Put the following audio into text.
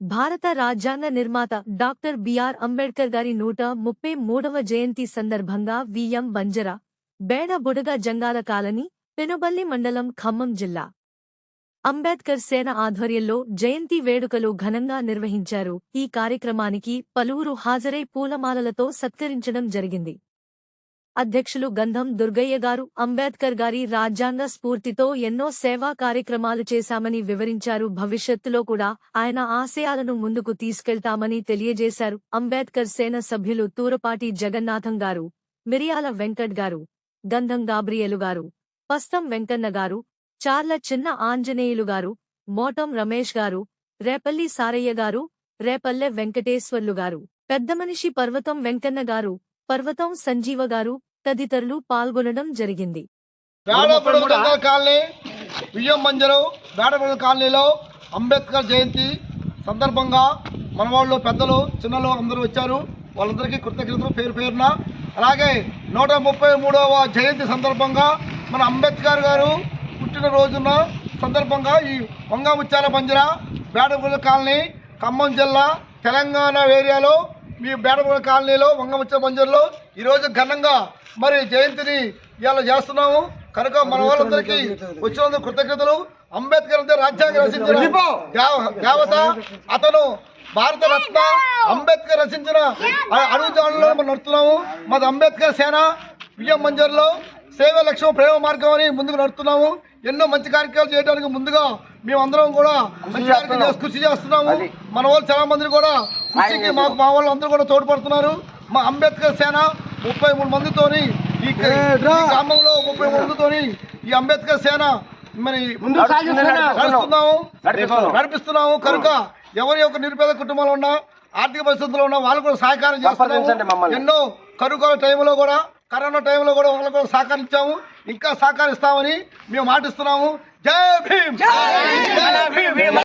భారత రాజ్యాంగ నిర్మాత డాక్టర్ బిఆర్ అంబేడ్కర్ గారి నూట ముప్పై మూడవ జయంతి సందర్భంగా విఎం బంజరా బేడ బుడగ జంగాల కాలనీ పెనుబల్లి మండలం ఖమ్మం జిల్లా అంబేద్కర్ సేన ఆధ్వర్యంలో జయంతి వేడుకలు ఘనంగా నిర్వహించారు. ఈ కార్యక్రమానికి పలువురు హాజరై పూలమాలలతో సత్కరించడం జరిగింది. అధ్యక్షులు గంధం దుర్గయ్య గారు అంబేద్కర్ గారి రాజ్యాంగ స్ఫూర్తితో ఎన్నో సేవా కార్యక్రమాలు చేశామని వివరించారు. భవిష్యత్తులో కూడా ఆయన ఆశయాలను ముందుకు తీసుకెళ్తామని తెలియజేశారు. అంబేద్కర్ సేన సభ్యులు తూరపాటి జగన్నాథం గారు మిరియాల వెంకట్ గారు గంధం గాబ్రియలు గారు పస్తం వెంకన్న గారు చార్ల చిన్న ఆంజనేయులు గారు మోటం రమేష్ గారు రేపల్లి సారయ్య గారు రేపల్లె వెంకటేశ్వర్లు గారు. పెద్దమనిషి పర్వతం వెంకన్న గారు పర్వతం సంజీవ గారు తదితరులు పాల్గొనడం జరిగింది. కాలనీ వియ్యం మంజరు బేడపడు కాలనీలో అంబేద్కర్ జయంతి సందర్భంగా మన వాళ్ళు పెద్దలు చిన్నలు అందరూ వచ్చారు. వాళ్ళందరికీ కృతజ్ఞతలు పేరు పేరున. అలాగే నూట ముప్పై మూడవ జయంతి సందర్భంగా మన అంబేద్కర్ గారు పుట్టినరోజున సందర్భంగా ఈ వంగముత్యాల బంజర బేడపడు కాలనీ ఖమ్మం జిల్లా తెలంగాణ ఏరియాలో మీ బేడపూడ కాలనీలో వంగముచ్చ బంజర్లో ఈరోజు ఘనంగా మరి జయంతిని ఇవాళ చేస్తున్నాము. కనుక మన వాళ్ళందరికీ వచ్చినందుకు కృతజ్ఞతలు. అంబేద్కర్ అంటే రాజ్యాంగం రచించిన దేవ- దేవత అతను భారత రత్న అంబేద్కర్ రచించిన అడుగుజాడలో మనం నడుస్తున్నాము మాది అంబేద్కర్ సేన విజయం మంజర్లో సేవ లక్ష్యం ప్రేమ మార్గం అని ముందుకు నడుస్తున్నాము ఎన్నో మంచి కార్యక్రమాలు చేయడానికి ముందుగా మేమందరం కూడా మంచి కృషి చేస్తున్నాము. మన వాళ్ళు చాలా మంది కూడా కృషికి మాకు మా వాళ్ళు అందరూ కూడా తోడ్పడుతున్నారు. మా అంబేద్కర్ సేన ముప్పై మూడు మందితోని ఈ గ్రామంలో ముప్పై మూడు మందితోని ఈ అంబేద్కర్ సేన మరి నడుస్తున్నాము. నడిపిస్తున్నాము. కనుక ఎవరి యొక్క నిరుపేద కుటుంబాలు ఉన్నా ఆర్థిక పరిస్థితుల్లో ఉన్నా వాళ్ళు కూడా సహకారం చేస్తున్నాము. ఎన్నో కరువు టైంలో కూడా కరోనా టైంలో కూడా వాళ్ళకు కూడా సహకరించాము ఇంకా సహకరిస్తామని మేము మాటిస్తున్నాము. జై భీమ్!